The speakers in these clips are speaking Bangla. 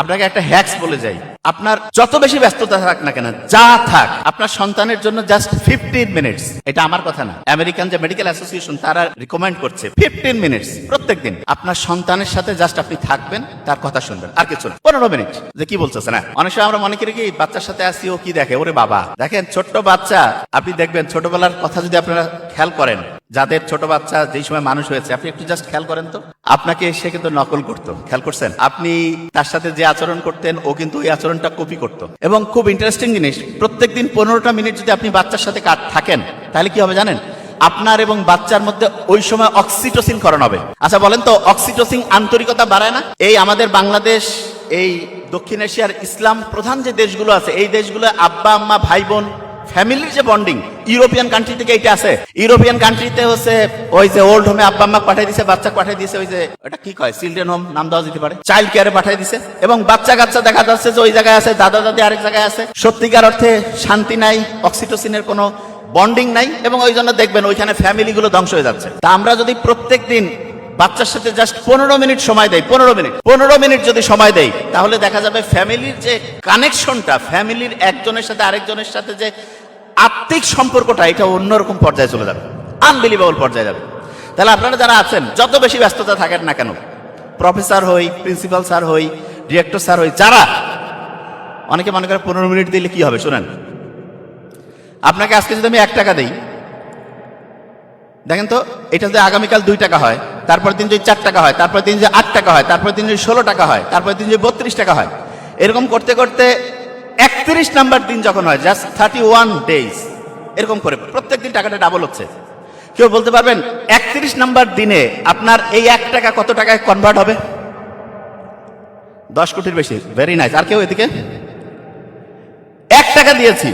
আপনাকে একটা হ্যাক্স বলে যাই। আপনার যত বেশি ব্যস্ততা থাক না কেন, যা থাক, আপনার সন্তানের জন্য জাস্ট ফিফটিন মিনিটস এটা আমার কথা না। আমেরিকান যে মেডিকেল অ্যাসোসিয়েশন তারা রিকমেন্ড করছে ফিফটিন মিনিটস প্রত্যেকদিন। আপনার সন্তানের সাথে জাস্ট আপনি থাকবেন, তার কথা শুনবেন। আর কিছু না। পনেরো মিনিট যে কি বলতেছে না অনেক সময় আমরা মনে করি কি, বাচ্চার সাথে আসি, ও কি দেখে? ওরে বাবা। দেখেন, ছোট্ট বাচ্চা। আপনি দেখবেন, ছোটবেলার কথা যদি আপনারা খেয়াল করেন যাদের ছোট বাচ্চা যেই সময় মানুষ হয়েছে, আপনি একটু জাস্ট খেয়াল করেন তো। আপনাকে সে কিন্তু নকল করতো, খেয়াল করছেন? আপনি তার সাথে যে আচরণ করতেন, ও কিন্তু ওই আচরণটা কপি করতো। এবং খুব ইন্টারেস্টিং জিনিস, প্রত্যেকদিন পনেরোটা মিনিট যদি আপনি বাচ্চার সাথে কাট থাকেন, তাহলে কি হবে জানেন? আপনার এবং বাচ্চার মধ্যে ওই সময় অক্সিটোসিন করানো হবে। আচ্ছা বলেন তো অক্সিটোসিন আন্তরিকতা বাড়ায় না? এই আমাদের বাংলাদেশ, এই দক্ষিণ এশিয়ার ইসলাম প্রধান যে দেশগুলো আছে, এই দেশগুলো আব্বা, আম্মা, ভাই, বোন ফ্যামিলির যে বন্ডিং, ইউরোপিয়ান কান্ট্রি থেকে এটা আছে। ইউরোপিয়ান কান্ট্রিতে হচ্ছে ওই যে ওল্ড হোমে আব্বা আম্মা পাঠিয়ে দিছে বাচ্চা পাঠিয়ে দিছে, ওই যে ওটা কি কয় চিলড্রেন হোম নাম দেওয়া যেতে পারে। চাইল্ড কেয়ারে পাঠিয়ে দিছে। এবং বাচ্চা কাচ্চা দেখা যাচ্ছে যে ওই জায়গায় আছে, দাদা দাদি আরেক জায়গায় আছে। সত্যিকার অর্থে শান্তি নাই অক্সিটোসিনের কোনো বন্ডিং নাই, এবং ওই জন্য দেখবেন ওইখানে ফ্যামিলিগুলো ধ্বংস হয়ে যাচ্ছে। তা আমরা যদি প্রত্যেক দিন বাচ্চার সাথে জাস্ট পনেরো মিনিট সময় দেয় পনেরো মিনিট পনেরো মিনিট যদি সময় দেয় তাহলে দেখা যাবে ফ্যামিলির যে কানেকশনটা ফ্যামিলির একজনের সাথে আরেকজনের সাথে যে আত্মিক সম্পর্কটা এটা অন্যরকম পর্যায়ে চলে যাবে। আনবিলিভেবল পর্যায়ে যাবে। তাহলে আপনারা যারা আছেন, যত বেশি ব্যস্ততা থাকেন না কেন প্রফেসর হই প্রিন্সিপাল স্যার হই ডিরেক্টর স্যার হই, যারা, অনেকে মনে করে পনেরো মিনিট দিলে কি হবে, শোনেন। আপনাকে আজকে যদি আমি এক টাকা দিই, দেখেন তো, এটা যদি আগামীকাল দুই টাকা হয় তারপর দিন যদি চার টাকা হয় তারপর দিন যে আট টাকা হয় তারপর দিন যদি ষোলো টাকা হয় তারপর দিন যদি বত্রিশ টাকা হয়, এরকম করতে করতে একত্রিশ নাম্বার দিন যখন হয় জাস্ট থার্টি ওয়ান ডেজ এরকম করে প্রত্যেক দিন টাকাটা ডাবল হচ্ছে। কেউ বলতে পারবেন, একত্রিশ নাম্বার দিনে আপনার এই এক টাকা কত টাকায় কনভার্ট হবে? দশ কোটির বেশি ভেরি নাইস আর কেউ এদিকে? এক টাকা দিয়েছি,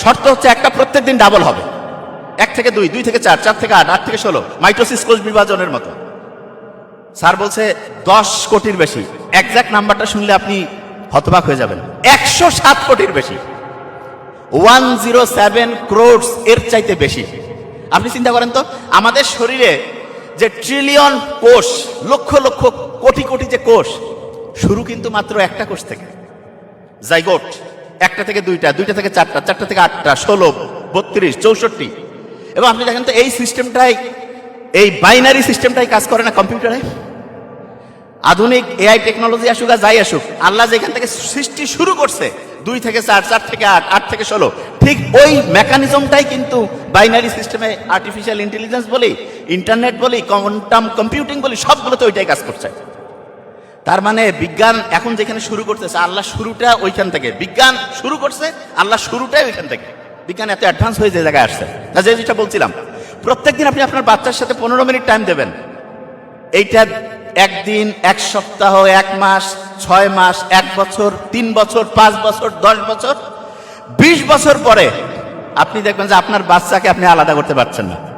শর্ত হচ্ছে একটা প্রত্যেক দিন ডাবল হবে। এক থেকে দুই দুই থেকে চার চার থেকে আট আট থেকে ষোলো মাইটোসিস কোষ বিভাজনের মতো। স্যার বলছে, দশ কোটির বেশি। একজ্যাক্ট নাম্বারটা শুনলে আপনি হতবাক হয়ে যাবেন। একশো সাত কোটির বেশি। ওয়ান জিরো সেভেন ক্রোডস এর চাইতে বেশি। আপনি চিন্তা করেন তো, আমাদের শরীরে যে ট্রিলিয়ন কোষ, লক্ষ লক্ষ কোটি কোটি যে কোষ, শুরু কিন্তু মাত্র একটা কোষ থেকে। জাইগোট, একটা থেকে দুইটা দুইটা থেকে চারটা চারটা থেকে আটটা, ষোলো, বত্রিশ, চৌষট্টি। এবং আপনি দেখেন তো এই সিস্টেমটাই এই বাইনারি সিস্টেমটাই কাজ করে না কম্পিউটারে আধুনিক এআই টেকনোলজি আসুক আর যাই আসুক, আল্লাহ যেখান থেকে সৃষ্টি শুরু করছে, দুই থেকে চার চার থেকে আট আট থেকে ষোলো, ঠিক ওই মেকানিজমটাই কিন্তু বাইনারি সিস্টেমে আর্টিফিশিয়াল ইন্টেলিজেন্স বলি ইন্টারনেট বলি কোয়ান্টাম কম্পিউটিং বলি, সবগুলোতে ওইটাই কাজ করছে। তার মানে বিজ্ঞান এখন যেখানে শুরু করতেছে, আল্লাহ শুরুটা ওইখান থেকে। বিজ্ঞান শুরু করছে, আল্লাহ শুরুটাই ওইখান থেকে। বিজ্ঞান এত অ্যাডভান্স হয়ে যে জায়গায় আসছে। তা যে যেটা বলছিলাম, প্রত্যেকদিন আপনি আপনার বাচ্চার সাথে পনেরো মিনিট টাইম দেবেন। এইটা একদিন, এক সপ্তাহ, এক মাস, ছয় মাস, এক বছর, তিন বছর, পাঁচ বছর, দশ বছর, বিশ বছর পরে আপনি দেখবেন যে আপনার বাচ্চাকে আপনি আলাদা করতে পারছেন না।